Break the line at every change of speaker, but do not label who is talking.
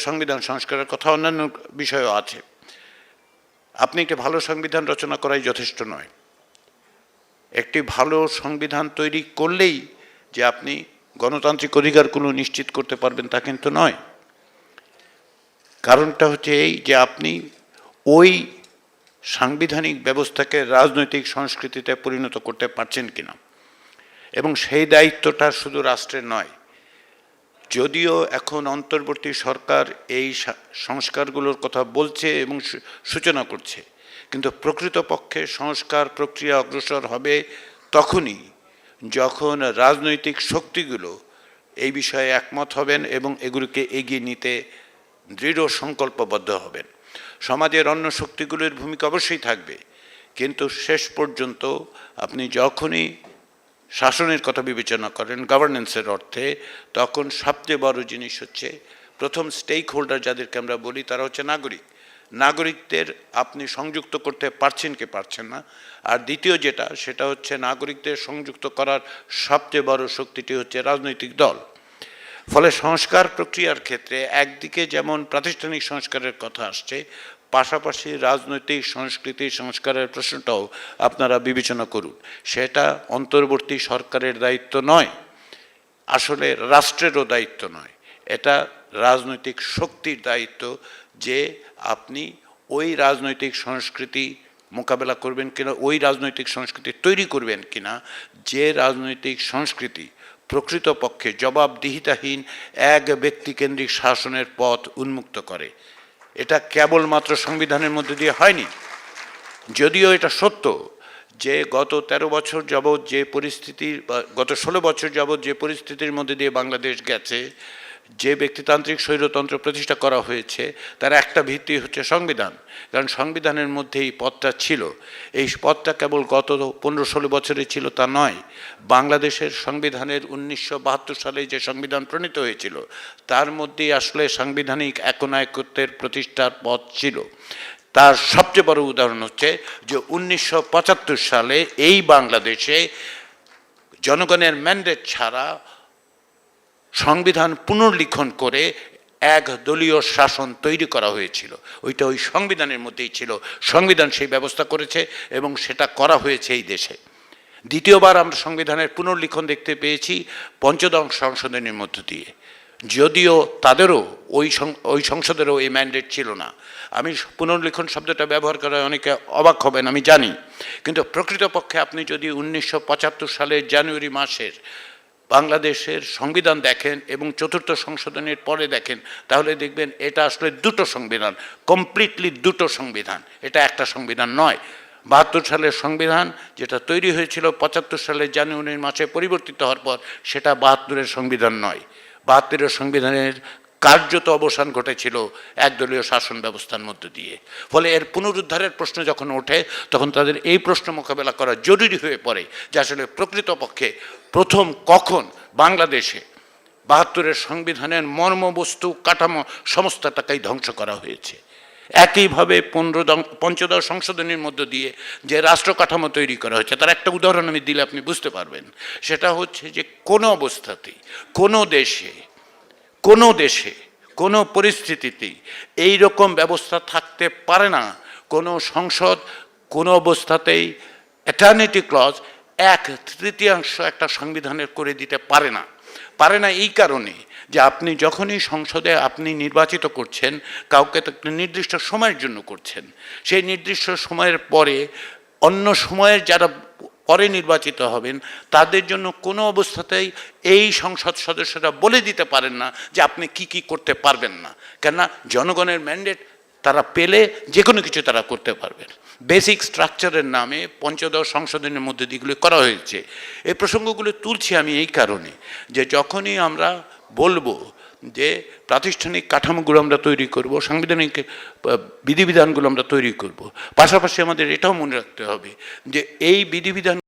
সংবিধান সংস্কারের কথা অন্যান্য বিষয়ও আছে। আপনি একটি ভালো সংবিধান রচনা করাই যথেষ্ট নয়। একটি ভালো সংবিধান তৈরি করলেই যে আপনি গণতান্ত্রিক অধিকারগুলো নিশ্চিত করতে পারবেন তা কিন্তু নয়। কারণটা হচ্ছে এই যে আপনি ওই সাংবিধানিক ব্যবস্থাকে রাজনৈতিক সংস্কৃতিতে পরিণত করতে পারছেন কিনা। এবং সেই দায়িত্বটা শুধু রাষ্ট্রের নয় যদিও এখন অন্তর্বর্তী সরকার এই সংস্কারগুলোর কথা বলছে এবং সূচনা করছে, কিন্তু প্রকৃতপক্ষে সংস্কার প্রক্রিয়া অগ্রসর হবে তখনই যখন রাজনৈতিক শক্তিগুলো এই বিষয়ে একমত হবেন এবং এগুলোকে এগিয়ে নিতে দৃঢ় সংকল্পবদ্ধ হবেন। সমাজের অন্য শক্তিগুলোর ভূমিকা অবশ্যই থাকবে, কিন্তু শেষ পর্যন্ত আপনি যখনই শাসনের কথা বিবেচনা করেন গভর্নেন্সের অর্থে, তখন সবচেয়ে বড় জিনিস হচ্ছে, প্রথম স্টেক হোল্ডার যাদেরকে আমরা বলি, তারা হচ্ছে নাগরিক। নাগরিকদের আপনি সংযুক্ত করতে পারছেন কি পারছেন না? আর দ্বিতীয় যেটা, সেটা হচ্ছে নাগরিকদের সংযুক্ত করার সবচেয়ে বড় শক্তিটি হচ্ছে রাজনৈতিক দল। ফলে সংস্কার প্রক্রিয়ার ক্ষেত্রে একদিকে যেমন প্রাতিষ্ঠানিক সংস্কারের কথা আসছে পাশাপাশি রাজনৈতিক সংস্কৃতি সংস্কারের প্রশ্নটাও আপনারা বিবেচনা করুন। সেটা অন্তর্বর্তী সরকারের দায়িত্ব নয়, আসলে রাষ্ট্রেরও দায়িত্ব নয়। এটা রাজনৈতিক শক্তির দায়িত্ব যে আপনি ওই রাজনৈতিক সংস্কৃতি মোকাবেলা করবেন কিনা, ওই রাজনৈতিক সংস্কৃতি তৈরি করবেন কিনা, যে রাজনৈতিক সংস্কৃতি প্রকৃতপক্ষে জবাবদিহিতাহীন এক ব্যক্তিকেন্দ্রিক শাসনের পথ উন্মুক্ত করে। এটা কেবলমাত্র সংবিধানের মধ্যে দিয়ে হয়নি। যদিও এটা সত্য যে গত ১৩ বছর যাবৎ যে পরিস্থিতির বা গত ষোলো বছর যাবৎ যে পরিস্থিতির মধ্যে দিয়ে বাংলাদেশ গেছে যে ব্যক্তিতান্ত্রিক স্বৈরতন্ত্র প্রতিষ্ঠা করা হয়েছে, তার একটা ভিত্তি হচ্ছে সংবিধান। কারণ সংবিধানের মধ্যে এই পথটা ছিল। এই পথটা কেবল গত পনেরো ষোলো বছরে ছিল তা নয়। বাংলাদেশের সংবিধানের উনিশশো বাহাত্তর সালে যে সংবিধান প্রণীত হয়েছিল, তার মধ্যেই আসলে সাংবিধানিক একনায়কত্বের প্রতিষ্ঠার পথ ছিল। তার সবচেয়ে বড় উদাহরণ হচ্ছে যে উনিশশো পঁচাত্তর সালে এই বাংলাদেশে জনগণের ম্যান্ডেট ছাড়া সংবিধান পুনর্লিখন করে এক দলীয় শাসন তৈরি করা হয়েছিল। ওইটা ওই সংবিধানের মধ্যেই ছিল। সংবিধান সেই ব্যবস্থা করেছে এবং সেটা করা হয়েছে এই দেশে। দ্বিতীয়বার আমরা সংবিধানের পুনর্লিখন দেখতে পেয়েছি পঞ্চদশ সংশোধনের মধ্য দিয়ে। যদিও তাদেরও ওই ওই সংসদেরও এই ম্যান্ডেট ছিল না। আমি পুনর্লিখন শব্দটা ব্যবহার করায় অনেকে অবাক হবেন, আমি জানি। কিন্তু প্রকৃতপক্ষে আপনি যদি উনিশশো পঁচাত্তর সালের জানুয়ারি মাসের বাংলাদেশের সংবিধান দেখেন এবং চতুর্থ সংশোধনের পরে দেখেন, তাহলে দেখবেন এটা আসলে দুটো সংবিধান কমপ্লিটলি দুটো সংবিধান। এটা একটা সংবিধান নয়। বাহাত্তর সালের সংবিধান যেটা তৈরি হয়েছিল পঁচাত্তর সালের জানুয়ারি মাসে পরিবর্তিত হওয়ার পর, সেটা বাহাত্তরের সংবিধান নয়। বাহাত্তরের সংবিধানের কার্যত অবসান ঘটেছিল একদলীয় শাসন ব্যবস্থার মধ্য দিয়ে। ফলে এর পুনরুদ্ধারের প্রশ্ন যখন ওঠে, তখন তাদের এই প্রশ্ন মোকাবেলা করা জরুরি হয়ে পড়ে যে আসলে প্রকৃতপক্ষে প্রথম কখন বাংলাদেশে বাহাত্তরের সংবিধানের মর্মবস্তু, কাঠামো, সমস্তটাকেই ধ্বংস করা হয়েছে। একইভাবে পনেরো পঞ্চদশ সংশোধনীর মধ্য দিয়ে যে রাষ্ট্র কাঠামো তৈরি করা হয়েছে, তার একটা উদাহরণ আমি দিলে আপনি বুঝতে পারবেন। সেটা হচ্ছে যে কোনো অবস্থাতেই কোনো দেশে কোনো দেশে, কোনো পরিস্থিতিতেই এই রকম ব্যবস্থা থাকতে পারে না। কোনো সংসদ, কোনো অবস্থাতেই অ্যাটার্নিটি ক্লজ এক তৃতীয়াংশ একটা সংবিধানের করে দিতে পারে না। পারে না এই কারণে যে আপনি যখনই সংসদে আপনি নির্বাচিত করছেন, কাউকে তো নির্দিষ্ট সময়ের জন্য করছেন। সেই নির্দিষ্ট সময়ের পরে অন্য সময়ের যারা পরে নির্বাচিত হবেন, তাদের জন্য কোনো অবস্থাতেই এই সংসদ সদস্যরা বলে দিতে পারেন না যে আপনি কি কি করতে পারবেন না। কেননা জনগণের ম্যান্ডেট তারা পেলে যে কোনো কিছু তারা করতে পারবেন বেসিক স্ট্রাকচারের নামে পঞ্চদশ সংশোধনের মধ্যে দিকগুলি করা হয়েছে। এই প্রসঙ্গগুলো তুলছি আমি এই কারণে যে যখনই আমরা বলব যে প্রাতিষ্ঠানিক কাঠামোগুলো আমরা তৈরি করব, সাংবিধানিক বিধিবিধানগুলো আমরা তৈরি করব। পাশাপাশি আমাদের এটাও মনে রাখতে হবে যে এই বিধিবিধান